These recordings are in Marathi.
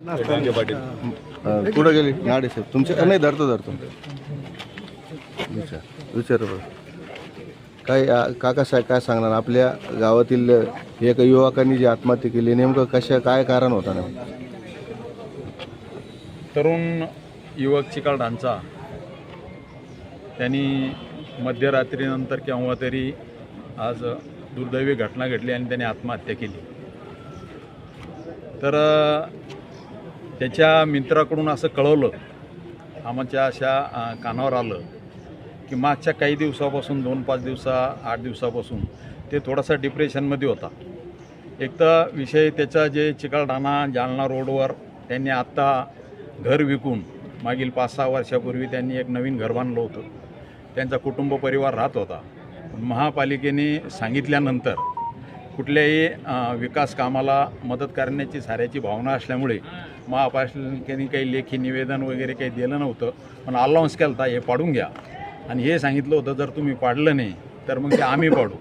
कुठं गेली? नाडे साहेब तुमच्या नाही धरतो धरतो. विचार. विचार काय काका साहेब काय सांगणार? आपल्या गावातील एक युवकांनी जी आत्महत्या केली नेमकं कशा काय कारण होता ना तरुण युवक चिकालठाणचा त्यांनी मध्यरात्रीनंतर केव्हा तरी आज दुर्दैवी घटना घडली आणि त्याने आत्महत्या केली. तर त्याच्या मित्राकडून असं कळवलं. आमच्या अशा कानावर आलं की मागच्या काही दिवसापासून दोन पाच दिवसा आठ दिवसापासून ते थोडासा डिप्रेशनमध्ये होता. एक तर विषय त्याचा जे चिकलठाणा जालना रोडवर त्यांनी आत्ता घर विकून मागील पाच सहा वर्षापूर्वी त्यांनी एक नवीन घर बांधलं होतं. त्यांचा कुटुंब परिवार राहत होता. महापालिकेने सांगितल्यानंतर कुठल्याही विकास कामाला मदत करण्याची साऱ्याची भावना असल्यामुळे महापालिकेने काही लेखी निवेदन वगैरे काही दिलं नव्हतं पण अलाउन्स केला होता हे पाडून घ्या. आणि हे सांगितलं होतं जर तुम्ही पाडलं नाही तर मग ते आम्ही पाडू.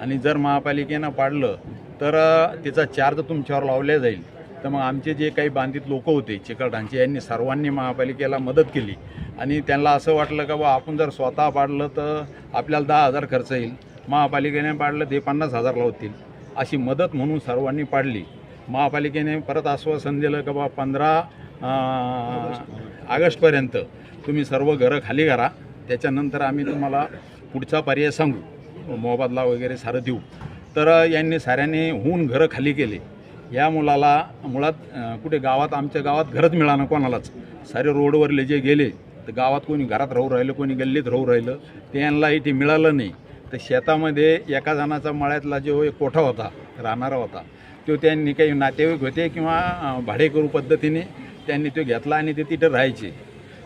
आणि जर महापालिकेनं पाडलं तर त्याचा चार्ज तुमच्यावर लावल्या जाईल. तर मग आमचे जे काही बांधित लोक होते चिकलठाणचे यांनी सर्वांनी महापालिकेला मदत केली. आणि त्यांना असं वाटलं का बा आपण जर स्वतः पाडलं तर आपल्याला दहा हजार खर्च येईल. महापालिकेने पाडलं ते पन्नास हजार लावतील. अशी मदत म्हणून सर्वांनी पाडली. महापालिकेने परत आश्वासन दिलं का बा पंधरा ऑगस्टपर्यंत तुम्ही सर्व घरं खाली करा. त्याच्यानंतर आम्ही तुम्हाला पुढचा पर्याय सांगू. मोबदला वगैरे सारं देऊ. तर यांनी साऱ्यांनी होऊन घरं खाली केले. या मुलाला मुळात कुठे गावात आमच्या गावात घरच मिळालं कोणालाच. सारे रोडवरले जे गेले तर गावात कोणी घरात राहू राहिलं कोणी गल्लीत राहू राहिलं ते यांना इथे मिळालं नाही. तर शेतामध्ये एका जणाचा मळ्यातला जो एक कोठा होता राहणारा होता तो त्यांनी काही नातेवाईक होते किंवा भाडेकरू पद्धतीने त्यांनी तो घेतला आणि ते तिथं राहायचे.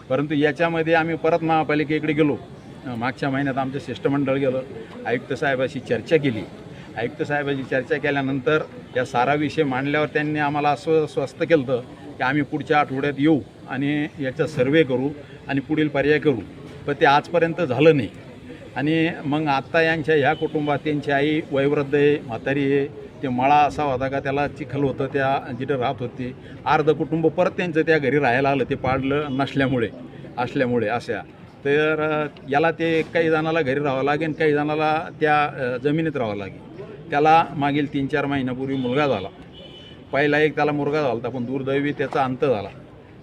परंतु याच्यामध्ये आम्ही परत महापालिकेकडे गेलो. मागच्या महिन्यात आमचं शिष्टमंडळ गेलं. आयुक्त साहेबाशी चर्चा केली. आयुक्त साहेबाची चर्चा केल्यानंतर या सारा विषय मांडल्यावर त्यांनी आम्हाला असं स्वस्त केलं होतं की आम्ही पुढच्या आठवड्यात येऊ आणि याचा सर्वे करू आणि पुढील पर्याय करू. पण ते आजपर्यंत झालं नाही. आणि मग आत्ता यांच्या ह्या कुटुंबात त्यांची आई वयोवृद्ध आहे म्हातारी आहे ते मळा असा होता का त्याला चिखल होतं त्या जिथं राहत होती. अर्ध कुटुंब परत त्यांचं त्या घरी राहायला आलं ते पाडलं नसल्यामुळे असल्यामुळे अशा. तर याला ते काही जणाला घरी राहावं लागेल काही जणाला त्या जमिनीत राहावं लागेल. त्याला मागील तीन चार महिन्यापूर्वी मुलगा झाला. पहिला एक त्याला मुलगा झाला होता पण दुर्दैवी त्याचा अंत झाला.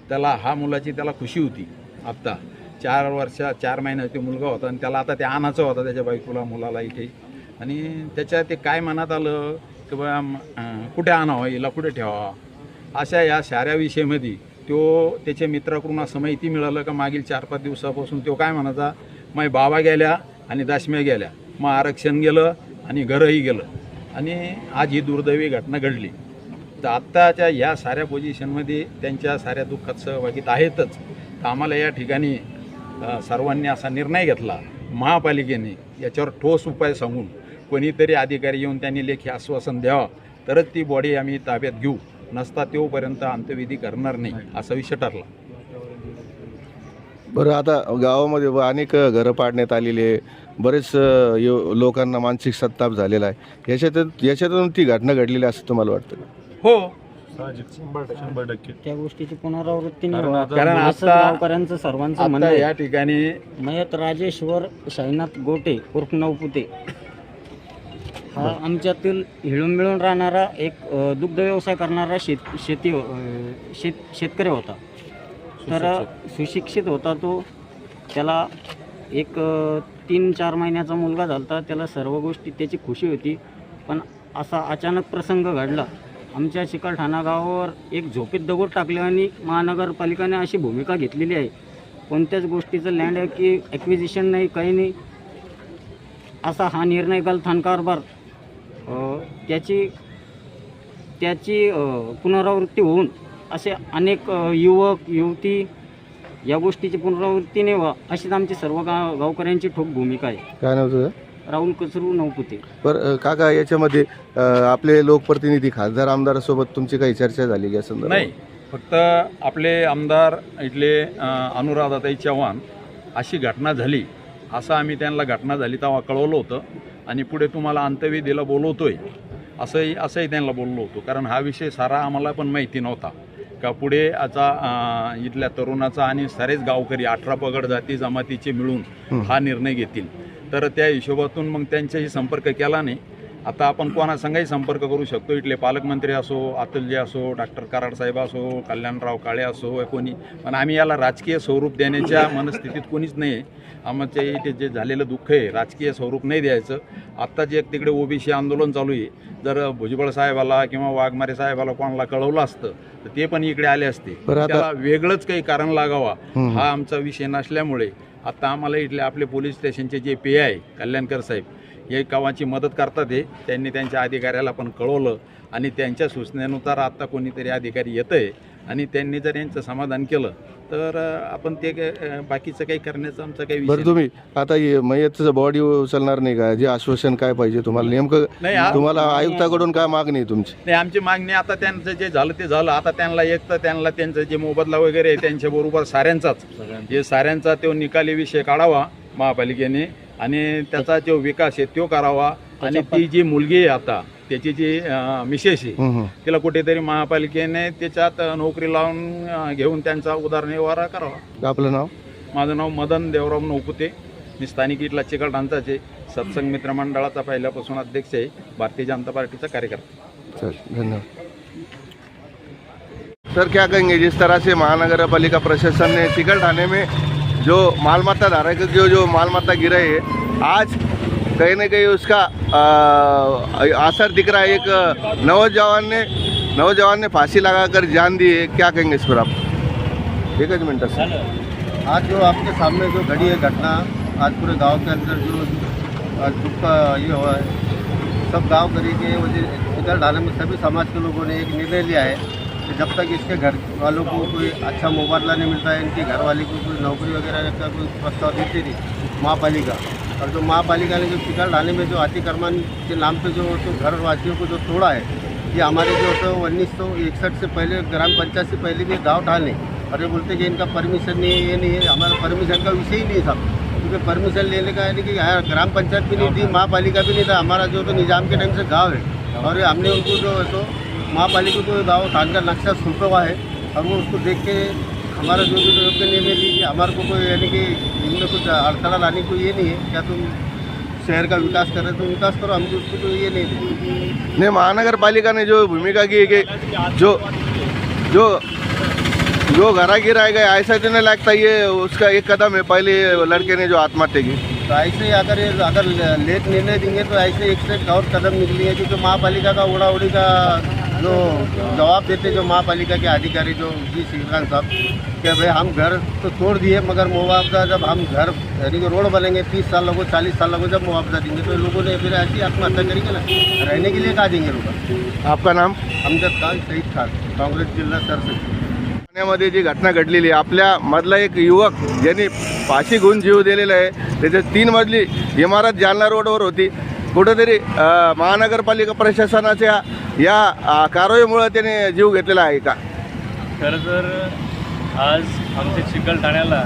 त्याला हा मुलाची त्याला खुशी होती आत्ता. चार वर्षा चार महिन्याचा ते मुलगा होता आणि त्याला आता ते आणाचं होता त्याच्या बायकोला मुलाला इथे. आणि त्याच्या ते काय मनात आलं? किंवा कुठे आणावं हो, हिला कुठे ठेवावा हो? अशा या साऱ्या विषयामध्ये तो त्याच्या मित्राकडून असं माहिती मिळालं का मागील चार पाच दिवसापासून तो काय म्हणायचा मग बाबा गेल्या आणि दाशम्या गेल्या. मग आरक्षण गेलं आणि घरही गेलं. आणि आज ही दुर्दैवी घटना घडली. तर आत्ताच्या या साऱ्या पोझिशनमध्ये त्यांच्या साऱ्या दुःखात सहभागीत आहेतच. तर आम्हाला या ठिकाणी सर्वांनी असा निर्णय घेतला. महापालिकेने याच्यावर ठोस उपाय सांगून कोणीतरी अधिकारी येऊन त्यांनी लेखी आश्वासन द्यावं तरच ती बॉडी आम्ही ताब्यात घेऊ. नसता तोपर्यंत अंत्यविधी करणार नाही असा विषय ठरला. बरं आता गावामध्ये अनेक घरं पाडण्यात आलेली आहे. बरेच यो- लोकांना मानसिक संताप झालेला आहे. याच्यातून याच्यातून ती घटना घडलेली असं तुम्हाला वाटतं हो. शंभर टक्के त्या गोष्टीची पुनरावृत्ती नाही कारण गावकऱ्यांचं सर्वांचं म्हणणं. या ठिकाणी मयत राजेश्वर साईनाथ गोटे उर्फ नवपुते. हा आमच्यातील हिळून मिळून राहणारा एक अ, दुग्ध व्यवसाय करणारा शेत शेती अ, शेत शेतकरी होता. तर सुशिक्षित. होता तो. त्याला एक अ, तीन चार महिन्याचा मुलगा झाला त्याला सर्व गोष्टी त्याची खुशी होती. पण असा अचानक प्रसंग घडला. आमच्या चिकलठाणा गावावर एक झोपेत दगड टाकले आणि महानगरपालिकेने अशी भूमिका घेतलेली आहे. कोणत्याच गोष्टीचं लँड आहे की ॲक्विजिशन नाही काही नाही. असा हा निर्णय गलथान कारभार त्याची त्याची पुनरावृत्ती होऊन असे अनेक युवक युवती या गोष्टीची पुनरावृत्ती नाही व्हा अशीच आमची सर्व गाव गावकऱ्यांची ठोक भूमिका आहे. काय नव्हतं राहुल कचरू नवपुते. बरं अ, काका याच्यामध्ये आपले लोकप्रतिनिधी खासदार आमदारासोबत तुमची काही चर्चा झालेली या संदर्भात? नाही फक्त आपले आमदार इथले अनुराधाताई चव्हाण अशी घटना झाली असं आम्ही त्यांना घटना झाली तेव्हा कळवलं होतं. आणि पुढे तुम्हाला अंत्यविधीला बोलवतोय. असंही असंही त्यांना बोललो होतो. कारण हा विषय सारा आम्हाला पण माहिती नव्हता. का पुढे आता इथल्या तरुणाचा आणि सारेच गावकरी अठरा पगड जाती जमातीचे मिळून हा निर्णय घेतील. तर त्या हिशोबातून मग त्यांच्याशी संपर्क केला नाही. आता आपण कोणासंगाही संपर्क करू शकतो. इथले पालकमंत्री असो अतुलजी असो डॉक्टर कराड साहेब असो कल्याणराव काळे असो कोणी. पण आम्ही याला राजकीय स्वरूप देण्याच्या मनस्थितीत कोणीच नाही आहे आमच्या इथे जे झालेलं दुःख आहे राजकीय स्वरूप नाही द्यायचं. आत्ता जे तिकडे ओबीसी आंदोलन चालू आहे जर भुजबळ साहेबाला किंवा वाघमारे साहेबाला कोणाला कळवलं असतं तर ते पण इकडे आले असते. त्याला वेगळंच काही कारण लागावा. हा आमचा विषय नसल्यामुळे. आता आम्हाला इथले आपले पोलीस स्टेशनचे जे पी आय कल्याणकर साहेब हे गावाची मदत करतात हे. त्यांनी त्यांच्या अधिकाऱ्याला पण कळवलं आणि त्यांच्या सूचनेनुसार आता कोणीतरी अधिकारी येतं आहे आणि त्यांनी जर यांचं समाधान केलं तर आपण ते बाकीचं काही करण्याचं आमचं काही बरं तुम्ही आता मयतचं बॉडी उचलणार नाही का? जे आश्वासन काय पाहिजे तुम्हाला? नेमकं नाही तुम्हाला आयुक्ताकडून काय मागणी आहे तुमची? नाही आमची मागणी आता त्यांचं जे झालं ते झालं. आता त्यांना एक तर त्यांना त्यांचं जे मोबदला वगैरे आहे त्यांच्याबरोबर साऱ्यांचाच. जे साऱ्यांचा तो निकाली विषय काढावा महापालिकेने. आणि त्याचा जो विकास आहे तो करावा. आणि ती जी मुलगी आहे आता त्याची जी मिसेस आहे. तिला कुठेतरी महापालिकेने त्याच्यात नोकरी लावून घेऊन त्यांचा उदरनिर्वाह करावा. आपलं नाव? माझं नाव मदन देवराव नौपुते. मी स्थानिक इथला चिकलठाणचाच आहे. सत्संग मित्र मंडळाचा पहिल्यापासून अध्यक्ष आहे. भारतीय जनता पार्टीचा कार्यकर्ता. चल धन्यवाद. सर क्या कहेंगे? जिस तरह से महानगर प्रशासन ने चिकल थाने में जो मालमत्ता धारक जो जो माता गिरे है, आज कहीं ना कहीं उसका असर दिख रहा है। एक नौजवान ने नौजवान ने फांसी लगाकर जान दी है। क्या कहेंगे इस पर आप? एक ही मिनट, सर। आज जो आपके सामने जो घड़ी है, घटना, आज पूरे गाँव के अंदर जो दुख का ये हुआ है, सब गाँव करी के वजह इधर ढाने में सभी समाज के लोगों ने एक निर्णय लिया है। कि जब तक इसके घर वालों को कोई अच्छा मुबादला नहीं मिलता है, इनकी घरवाली को कोई नौकरी वगैरह का कोई प्रस्ताव देती थी महापालिका। और जो महापालिका ने जो चिकल ढाने में जो अतिक्रमण के नाम पे जो तो घरवासियों को जो तोड़ा है, ये हमारे जो तो उन्नीस सौ इकसठ से पहले, ग्राम पंचायत से पहले भी गाँव ढाले और ये बोलते कि इनका परमिशन नहीं है, ये नहीं है, हमारा परमिशन का विषय ही नहीं था। क्योंकि परमिशन लेने का यानी कि ग्राम पंचायत भी नहीं थी, महापालिका भी नहीं था, हमारा जो तो निज़ाम के टाइम से गाँव है। और हमने उनको जो तो महापालिका को गाँव थान का नक्शा सौंपा हुआ है और वो उसको देख के हमारा जो भी योग्य निर्णय ली कि हमारे को कोई यानी कि इनमें कुछ अड़थड़ा लाने को ये नहीं है। क्या तुम शहर का विकास कर रहे हो तो विकास करो हमको उसको तो ये नहीं देंगे ने महानगर पालिका ने जो भूमिका की है कि जो जो जो घरा गिराया गया ऐसा तो नहीं लगता ये उसका एक कदम है पहले लड़के ने जो आत्महत्या की। तो ऐसे ही अगर ये अगर लेट निर्णय देंगे तो ऐसे एक से और कदम निकली है क्योंकि महापालिका का उड़ा उड़ी का जो जवाब देते जो महापालिका के अधिकारी जो जी श्रीकांत साहब कि भाई हम घर तो तोड़ दिए मगर मुआवजा जब हम घर यानी कि रोड बनेंगे तीस साल लगो चालीस साल लगो जब मुआवजा देंगे तो लोगों ने फिर ऐसी आत्महत्या करेंगे ना रहने के लिए कहा देंगे लोग आपका नाम? हमजद खान शहीद खान काँग्रेस जिल्हा सरसचिव ठाण्यामध्ये जी घटना घडलेली आहे आपल्या मधला एक युवक ज्यांनी फाशी घेऊन जीव दिलेला आहे त्याच्या तीन मजली इमारत जालना रोडवर होती. कुठंतरी महानगरपालिका प्रशासनाच्या या अं, कारवाईमुळे त्याने जीव घेतलेला आहे का? खरं तर आज आमच्या चिखल ठाण्याला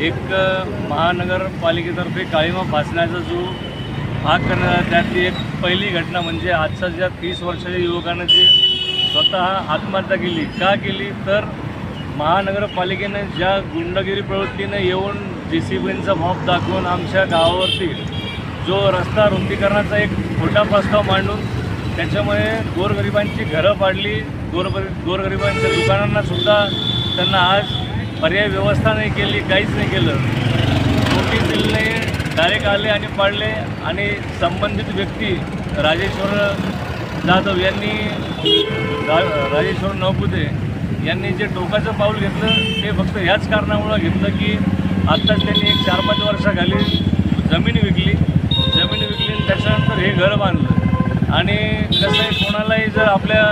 एक महानगरपालिकेतर्फे काळीमा फासण्याचा जो भाग करण्यात त्यातली एक पहिली घटना म्हणजे आजच्या ज्या तीस वर्षाच्या युवकानं जी स्वतः आत्महत्या केली का केली? तर महानगरपालिकेनं ज्या गुंडगिरी प्रवृत्तीनं येऊन जे सी बींचा मॉप दाखवून आमच्या गावावरती जो रस्ता रुंदीकरणाचा एक खोटा प्रस्ताव मांडून त्याच्यामुळे गोरगरिबांची घरं पाडली. गोरगरी गोरगरिबांच्या दुकानांना सुद्धा त्यांना आज पर्याय व्यवस्था नाही केली काहीच नाही केलं. कोटी दिल्ले डायरेक्ट आले आणि पाडले आणि संबंधित व्यक्ती राजेश्वर जाधव यांनी रा राजेश्वर नवपुते यांनी जे टोकाचं पाऊल घेतलं ते फक्त ह्याच कारणामुळं घेतलं की आत्ताच त्यांनी एक चार पाच वर्षाखाली जमीन विकली. जमीन विकली आणि त्याच्यानंतर हे घर बांधलं. आणि कसं आहे कोणालाही जर आपल्या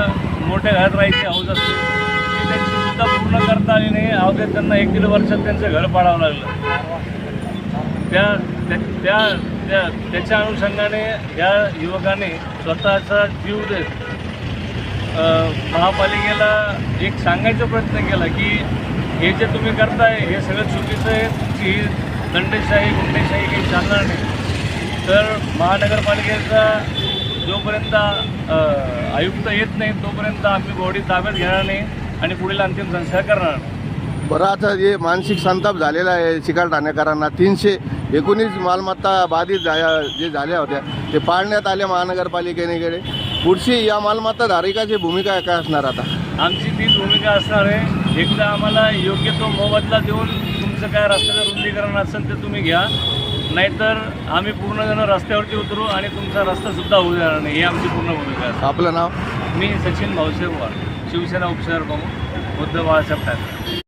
मोठ्या घरात राहायची हौस असते ती त्यांची सुद्धा पूर्ण करता आली नाही. अवघ्या त्यांना एक दीड वर्षात त्यांचं घर पाडावं लागलं. त्या त्या त्या- त्या त्याच्या अनुषंगाने या युवकाने स्वतःचा जीव देत महापालिकेला एक सांगायचा प्रयत्न केला की हे जे तुम्ही करताय हे सगळं चुकीचं आहे. ही दंडेशाही गुंडेशाही काही चालणार नाही. तर महानगरपालिकेचा जोपर्यंत आयुक्त येत नाही तोपर्यंत आम्ही बॉडी ताब्यात घेणार नाही आणि पुढील अंतिम संस्कार करणार बरं आता जे मानसिक संताप झालेला आहे चिकाल ठाणेकरांना. तीनशे एकोणीस मालमत्ता बाधित झा- जे झाल्या होत्या ते पाळण्यात आल्या महानगरपालिकेने पुढची या मालमत्ता धारकाची भूमिका काय असणार आता? आमची तीच भूमिका असणार आहे. एकदा आम्हाला योग्य तो मोबदला देऊन तुमचं काय रस्त्याचं रुंदीकरण असेल ते तुम्ही घ्या. नाहीतर आम्ही पूर्ण जण रस्त्यावरती उतरू आणि तुमचा रस्ता सुद्धा होऊ देणार नाही. ही आमची पूर्ण भूमिका आहे. आपलं नाव? मी सचिन भाऊसाहेब शिवसेना उपशहर प्रमुख उद्धव बाळासाहेब ठाकरे.